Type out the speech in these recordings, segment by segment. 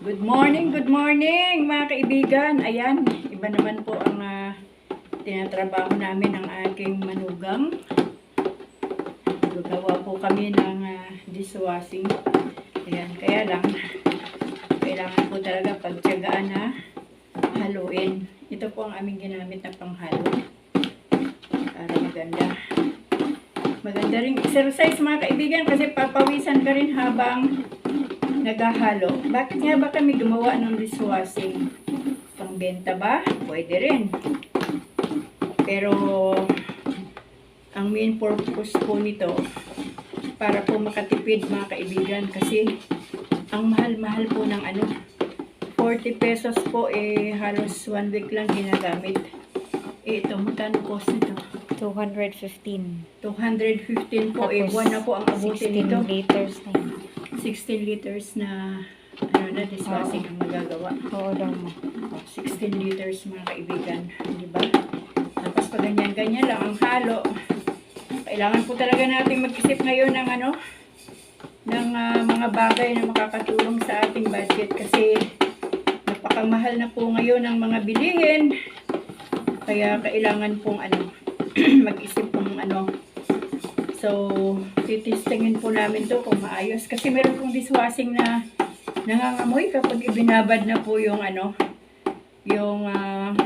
Good morning, good morning mga kaibigan. Ayan, iba naman po ang ah, tinatrabaho namin ng aking manugang. Gagawa po kami ng ah, dishwashing. Ayan, kaya lang, kailangan po talaga pagtyagaan na haluin. Ito po ang aming ginamit na panghalo. Para maganda. Maganda rin exercise mga kaibigan kasi papawisan ka rin habang naghahalo. Bakit nga ba kami gumawa ng dishwashing? Pangbenta ba? Pwede rin. Pero, ang main purpose po nito, para po makatipid mga kaibigan kasi ang mahal-mahal po ng ano, 40 pesos po eh halos one week lang ginagamit. Eh ito, magkano cost nito? 215. 215 po eh, Tapos, buwan na po ang abutin 16 nito. liters na yun. 16 liters na ano na dishwashing ang magagawa. Oo daw mo. 16 liters mga kaibigan, di ba? Tapos pag ganyan-ganyan lang ang halo. Kailangan po talaga natin mag-isip ngayon ng ano, ng ah, mga bagay na makakatulong sa ating budget kasi napakamahal na po ngayon ang mga bilihin. Kaya kailangan pong ano, mag-isip pong ano, So, titistingin po namin to kung maayos. Kasi meron pong dishwashing na nangangamoy kapag ibinabad na po yung ano, yung ah,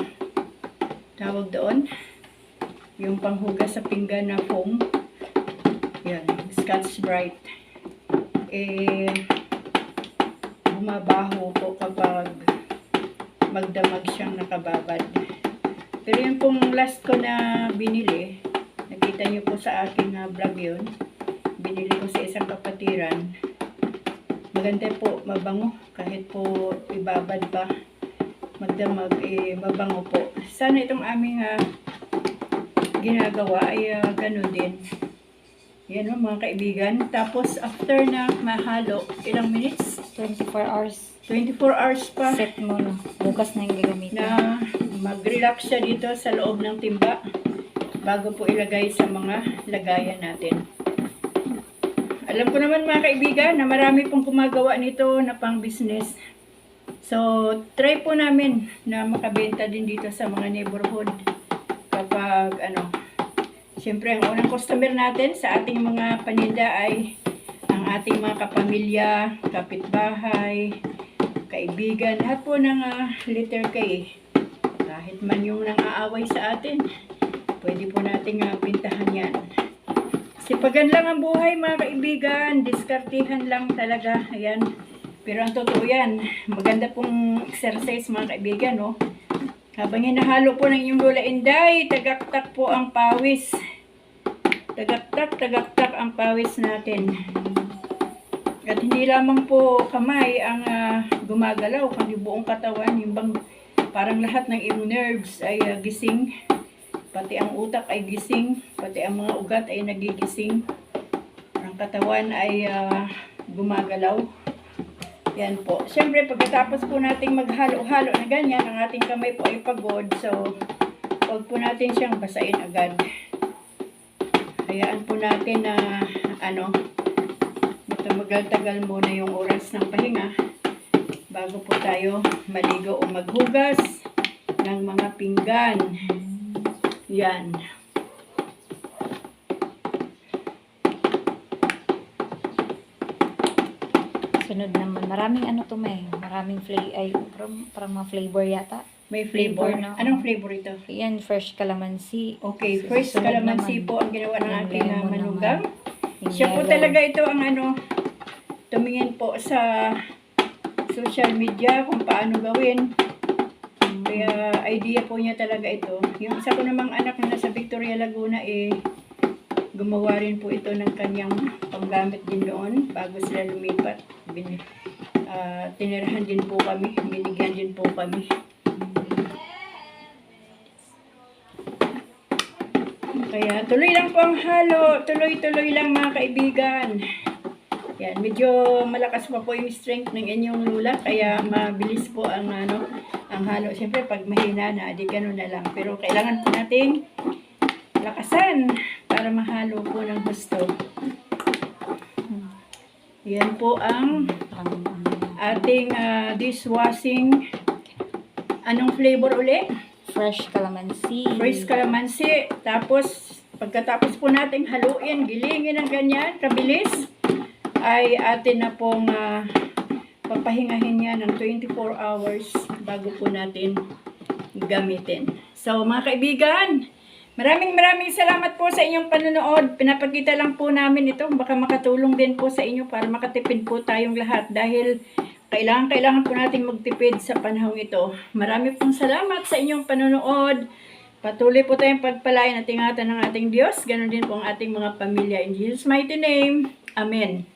tawag doon, yung panghugas sa pinggan na foam. Yan, Scotch Brite. Eh, bumabaho po kapag magdamag siyang nakababad. Pero yung pong last ko na binili, Nakita niyo po sa aking uh, vlog yun. Binili ko sa isang kapatiran. Maganda po, mabango. Kahit po ibabad pa, magdamag, eh, mabango po. Sana itong aming ah, ginagawa ay uh, ganun din. Yan o mga kaibigan. Tapos after na mahalo, ilang minutes? 24 hours. 24 hours pa Set mo na. Bukas na yung gagamitin. na mag-relax siya dito sa loob ng timba bago po ilagay sa mga lagayan natin. Alam ko naman mga kaibigan na marami pong gumagawa nito na pang business. So, try po namin na makabenta din dito sa mga neighborhood kapag ano, Siyempre, ang unang customer natin sa ating mga paninda ay ang ating mga kapamilya, kapitbahay, kaibigan, lahat po ng ah, letter K. Kahit man yung nang aaway sa atin, pwede po nating uh, pintahan yan. Sipagan lang ang buhay mga kaibigan, diskartihan lang talaga, ayan. Pero ang totoo yan, maganda pong exercise mga kaibigan, no? Habang hinahalo po ng inyong lola inday, tagaktak po ang pawis. Tagaktak, tagaktak ang pawis natin. At hindi lamang po kamay ang ah, gumagalaw, kundi buong katawan, yung bang parang lahat ng iyong nerves ay ah, gising. Pati ang utak ay gising, pati ang mga ugat ay nagigising. Ang katawan ay ah, gumagalaw. Yan po. Siyempre, pagkatapos po nating maghalo-halo na ganyan, ang ating kamay po ay pagod. So, huwag po natin siyang basain agad. Hayaan po natin na, ano, magal-tagal muna yung oras ng pahinga bago po tayo maligo o maghugas ng mga pinggan. Yan. Sunod naman. Maraming ano to may. Maraming flavor. Ay, parang, parang mga flavor yata. May flavor. Flavor na. Anong flavor ito? Yan, fresh calamansi. Okay, first sunod calamansi naman. po ang ginawa ng ating lemon manugang. Siya po talaga ito ang ano, tumingin po sa social media kung paano gawin. Kaya idea po niya talaga ito. Yung isa ko namang anak na nasa Victoria Laguna eh, gumawa rin po ito ng kanyang panggamit din noon bago sila lumipat. Bin, ah, tinirahan din po kami, binigyan din po kami. Kaya tuloy lang po ang halo, tuloy-tuloy lang mga kaibigan. Yan, medyo malakas pa po yung strength ng inyong lula, kaya mabilis po ang ano, ang halo. Siyempre, pag mahina na, di ganun na lang. Pero kailangan po nating lakasan para mahalo po ng gusto. Yan po ang ating ah, dishwashing anong flavor uli? Fresh calamansi. Fresh calamansi. Tapos, pagkatapos po nating haluin, gilingin ng ganyan, kabilis, ay atin na pong ah, papahingahin yan ng 24 hours bago po natin gamitin. So, mga kaibigan, maraming maraming salamat po sa inyong panonood. Pinapakita lang po namin ito. Baka makatulong din po sa inyo para makatipid po tayong lahat dahil kailangan, kailangan po natin magtipid sa panahong ito. Marami pong salamat sa inyong panonood. Patuloy po tayong pagpalain at ingatan ng ating Diyos. Ganon din po ang ating mga pamilya. In Jesus' mighty name. Amen.